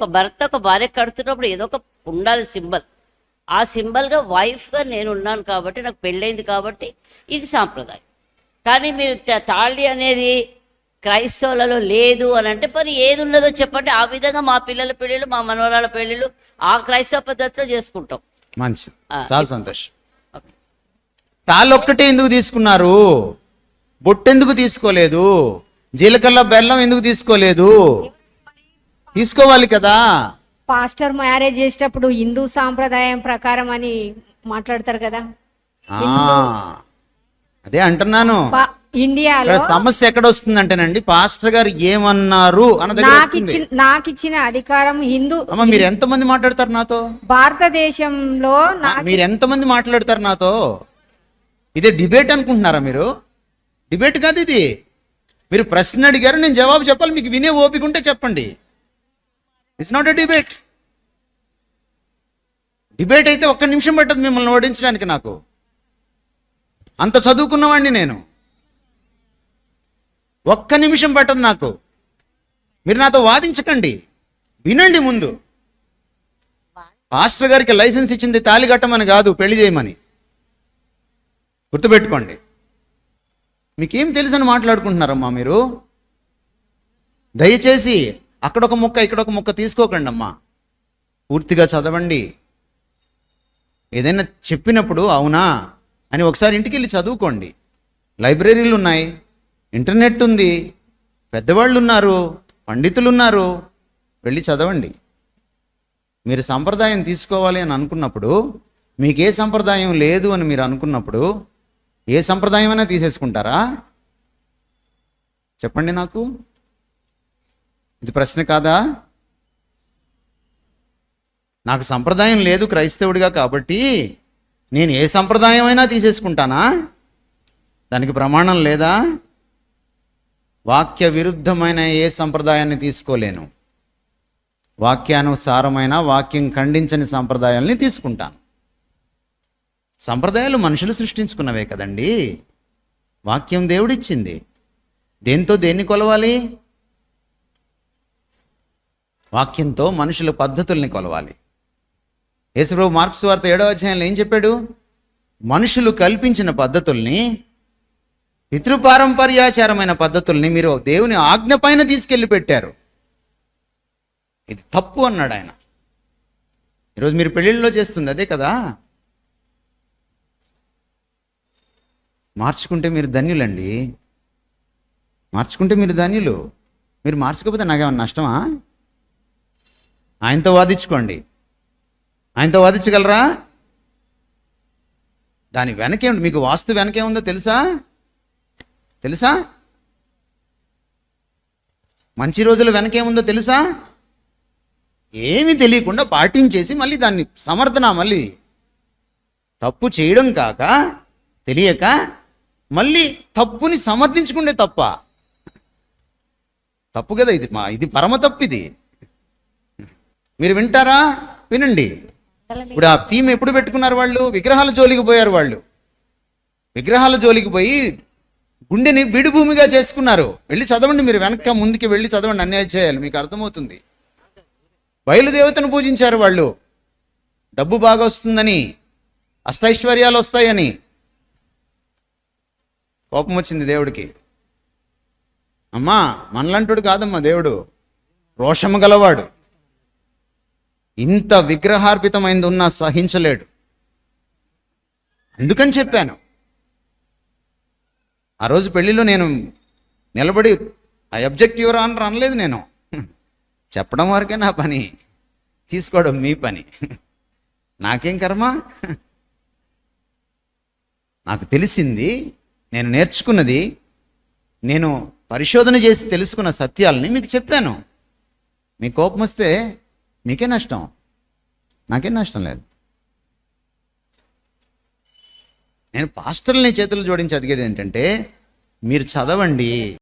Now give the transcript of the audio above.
ఒక భర్త ఒక భార్య కడుతున్నప్పుడు ఏదో ఒక ఉండాలి సింబల్. ఆ సింబల్గా వైఫ్గా నేను ఉన్నాను కాబట్టి నాకు పెళ్ళైంది కాబట్టి ఇది సాంప్రదాయం. కానీ మీరు తాళి అనేది క్రైస్తవులలో లేదు అని అంటే మరి ఏది ఉన్నదో చెప్పండి. ఆ విధంగా మా పిల్లల పెళ్ళిళ్ళు మా మనవరాల పెళ్ళిళ్ళు ఆ క్రైస్తవ పద్ధతిలో చేసుకుంటాం. మంచిది. చాలా సంతోషం. ఓకే. తాళ్ళొక్కటే ఎందుకు తీసుకున్నారు? బొట్టెందుకు తీసుకోలేదు? జీలకర్ర బెల్లం ఎందుకు తీసుకోలేదు? తీసుకోవాలి కదా. పాస్టర్ మ్యారేజ్ చేసేటప్పుడు హిందూ సాంప్రదాయం ప్రకారం అని మాట్లాడతారు కదా. అదే అంటున్నాను. ఇండియాలో సమస్య ఎక్కడ వస్తుందంటేనండి పాస్టర్ గారు ఏమన్నారు నాకు. ఇచ్చిన నాకు ఇచ్చిన అధికారం హిందూ అమ్మ మీరు ఎంతమంది మాట్లాడతారు నాతో? భారతదేశంలో మీరు ఎంతమంది మాట్లాడతారు నాతో? ఇదే డిబేట్ అనుకుంటున్నారా మీరు? డిబేట్ కాదు ఇది. మీరు ప్రశ్న అడిగారు నేను జవాబు చెప్పాలి మీకు వినే ఓపిక ఉంటే చెప్పండి. It's not a debate debate అయితే ఒక్క నిమిషం పట్టదు మిమ్మల్ని ఓడించడానికి నాకు. అంత చదువుకున్నవాడిని నేను. ఒక్క నిమిషం పట్టదు నాకు. మీరు నాతో వాదించకండి. వినండి ముందు. పాస్టర్ గారికి లైసెన్స్ ఇచ్చింది తాళి కట్టమని కాదు పెళ్ళి చేయమని. గుర్తుపెట్టుకోండి. మీకేం తెలుసని మాట్లాడుకుంటున్నారమ్మా మీరు? దయచేసి అక్కడ ఒక ముక్క ఇక్కడ ఒక ముక్క తీసుకోకండి అమ్మా పూర్తిగా చదవండి. ఏదైనా చెప్పినప్పుడు అవునా అని ఒకసారి ఇంటికి వెళ్ళి చదువుకోండి. లైబ్రరీలు ఉన్నాయి ఇంటర్నెట్ ఉంది పెద్దవాళ్ళు ఉన్నారు పండితులు ఉన్నారు వెళ్ళి చదవండి. మీరు సంప్రదాయం తీసుకోవాలి అని అనుకున్నప్పుడు మీకు ఏ సంప్రదాయం లేదు అని మీరు అనుకున్నప్పుడు ఏ సంప్రదాయమైనా తీసేసుకుంటారా? చెప్పండి నాకు. ఇది ప్రశ్న కాదా? నాకు సంప్రదాయం లేదు క్రైస్తవుడిగా కాబట్టి నేను ఏ సంప్రదాయమైనా తీసేసుకుంటానా? దానికి ప్రమాణం లేదా? వాక్య విరుద్ధమైన ఏ సంప్రదాయాన్ని తీసుకోలేను. వాక్యానుసారమైన వాక్యం ఖండించని సంప్రదాయాల్ని తీసుకుంటాను. సంప్రదాయాలు మనుషులు సృష్టించుకున్నవే కదండి. వాక్యం దేవుడిచ్చింది. దేంతో దేన్ని కొలవాలి? వాక్యంతో మనుషుల పద్ధతుల్ని కొలవాలి. యేసుప్రభు మార్క్స్ వార్త ఏడవ అధ్యాయంలో ఏం చెప్పాడు? మనుషులు కల్పించిన పద్ధతుల్ని పితృపారంపర్యాచారమైన పద్ధతుల్ని మీరు దేవుని ఆజ్ఞ పైన తీసుకెళ్ళి పెట్టారు. ఇది తప్పు అన్నాడు ఆయన. ఈరోజు మీరు పెళ్ళిళ్ళలో చేస్తుంది అదే కదా? మార్చుకుంటే మీరు ధన్యులండి. మార్చుకుంటే మీరు ధన్యులు. మీరు మార్చుకోకపోతే నాకేమన్నా నష్టమా? ఆయనతో వాదించుకోండి. ఆయనతో వాదించగలరా? దాని వెనకే మీకు వాస్తు వెనకే ఉందో తెలుసా? తెలుసా? మంచి రోజుల వెనకేముందో తెలుసా? ఏమీ తెలియకుండా పాటించేసి మళ్ళీ దాన్ని సమర్థన మళ్ళీ తప్పు చేయడం కాక తెలియక మళ్ళీ తప్పుని సమర్థించుకుంటే తప్ప. తప్పు కదా ఇది మా ఇది పరమ తప్పు ఇది. మీరు వింటారా? వినండి. ఇప్పుడు ఆ థీమ్ ఎప్పుడు పెట్టుకున్నారు వాళ్ళు? విగ్రహాల జోలికి పోయారు వాళ్ళు. విగ్రహాల జోలికి పోయి గుండెని బిడి భూమిగా చేసుకున్నారు. వెళ్ళి చదవండి మీరు వెనక ముందుకి వెళ్ళి చదవండి. అన్యాయం చేయాలి. మీకు అర్థమవుతుంది. బయలుదేవతను పూజించారు వాళ్ళు. డబ్బు బాగా వస్తుందని అష్టైశ్వర్యాలు వస్తాయని. కోపం వచ్చింది దేవుడికి. అమ్మా మనలంటుడు కాదమ్మా దేవుడు. రోషము గలవాడు. ఇంత విగ్రహార్పితమైంది ఉన్నా సహించలేడు. అందుకని చెప్పాను. ఆ రోజు పెళ్ళిలో నేను నిలబడి ఐ అబ్జెక్ట్ యువర్ ఆనర్ అనలేదు నేను. చెప్పడం వరకే నా పని తీసుకోవడం మీ పని. నాకేం కర్మ? నాకు తెలిసింది నేను నేర్చుకున్నది నేను పరిశోధన చేసి తెలుసుకున్న సత్యాలని మీకు చెప్పాను. మీ కోపం వస్తే మీకే నష్టం. నాకేం నష్టం లేదు. నేను పాస్టర్ని చేతులు జోడించి అడిగేది ఏంటంటే మీరు చదవండి.